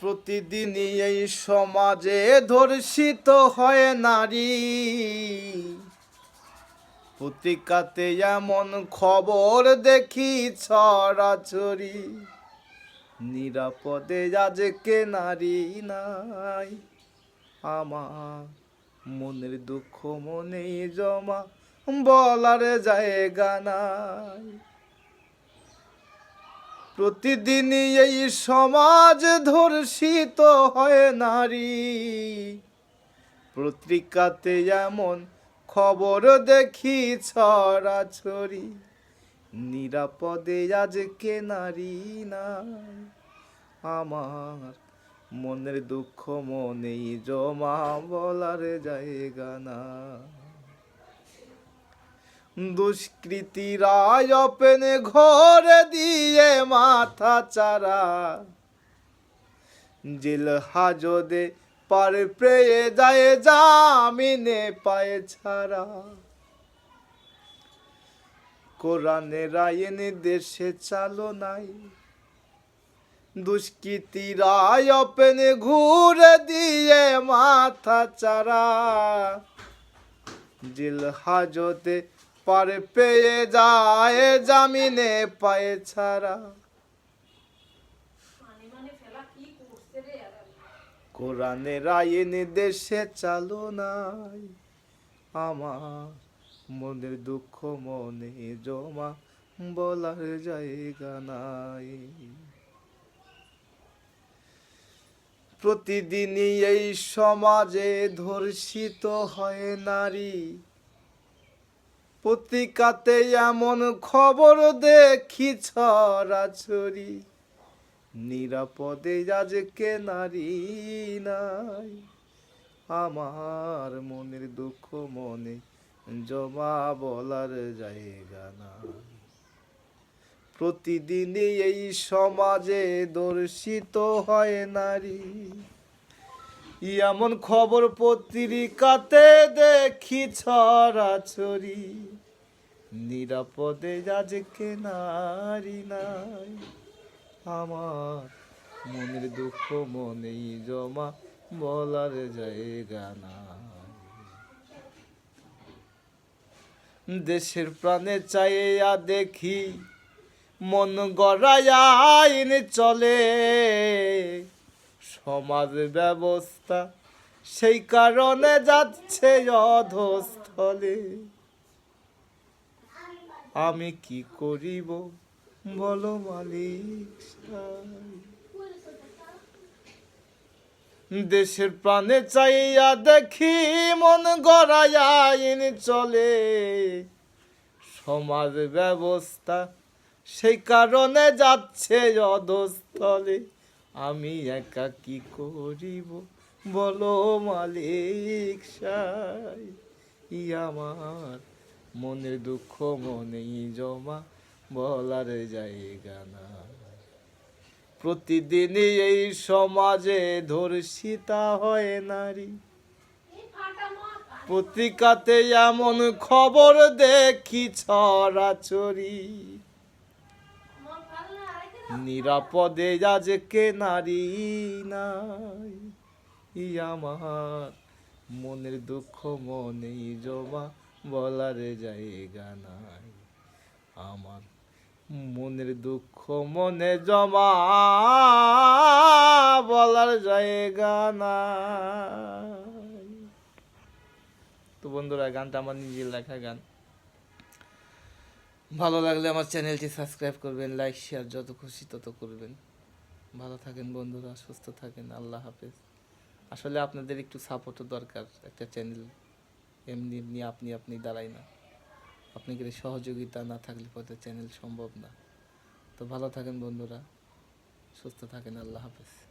প্রতিদিনই এই সমাজে ধর্ষিত হয় নারী। পত্রিকাতে এমন খবর দেখি ছড়াছড়ি নিরাপদে আজকে নারী নাই। আমার মনের দুঃখ মনেই জমা বলার জায়গা নাই। প্রতিদিনই এই সমাজ ধর্ষিত হয় নারী। পত্রিকাতে এমন খবর দেখি ছড়াছড়ি। নিরাপদে আজকে নারী না। আমার মনের দুঃখ মনেই জমা বলার জায়গা না। দুষ্কৃতীরা ওপেন ঘরে দিয়ে মাথা চারা জেল হাজদে পার পেয়ে যায় জামিনে পায়ে ছাড়া। কোরআনের আইন দেশে চালো নাই। দুষ্কৃতীরা ওপেন ঘুরে দিয়ে মাথা চারা জেল হাজতে পার পেয়ে যায় জামিনে পায়ে ছাড়া। কোরআনের আইন দেশে চালো নাই। আমার মনের দুঃখ মনে জমা বলার জায়গা নাই। প্রতিদিনই এই সমাজে ধর্ষিত হয় নারী। পত্রিকাতে এমন খবর দেখি ছড়াছড়ি নিরাপদে আজকে নারী নাই? আমার মনের দুঃখ মনে জমা বলার জায়গা না প্রতিদিনই এই সমাজে দর্শিত হয় নারী। এমন খবর পত্রিকাতে দেখি ছড়াছড়ি নিরাপদে আজকে নারী নাই। আমার মনের দুঃখ মনেই জমা বলার জায়গা না দেশের প্রাণে চাইয়া দেখি মন গড়ায় আইন চলে। সমাজ ব্যবস্থা সেই কারণে যাচ্ছে অধস্থলে। আমি কি করিব? বলো মালিক। দেশের প্রাণে চাইয়া দেখি মন গড়ায় আইন চলে। সমাজ ব্যবস্থা সেই কারণে যাচ্ছে অধস্থলে আমি একা কি করিব? বলো মালিক সাই আমার মনের দুঃখ মনেই জমা, বলার জায়গা না প্রতিদিনই এই সমাজে ধর্ষিতা হয় নারী। পত্রিকাতে এমন খবর দেখি, ছড়াছড়ি। নিরাপদে আজকে নারী নাই। আমার মনের দুঃখ মনেই জমা বলার জায়গা নাই। আমার মনের দুঃখ মনে জমা বলার জায়গা নাই। তো বন্ধুরা, গানটা আমার নিজের লেখা গান। ভালো লাগলে আমার চ্যানেলটি সাবস্ক্রাইব করবেন, লাইক শেয়ার যত খুশি তত করবেন। ভালো থাকেন বন্ধুরা, সুস্থ থাকেন, আল্লাহ হাফেজ। আসলে আপনাদের একটু সাপোর্টও দরকার একটা চ্যানেল এমনি এমনি আপনি আপনি দাঁড়ায় না। আপনি আপনাদের সহযোগিতা না থাকলে পথে চ্যানেল সম্ভব না। তো ভালো থাকেন বন্ধুরা, সুস্থ থাকেন, আল্লাহ হাফেজ।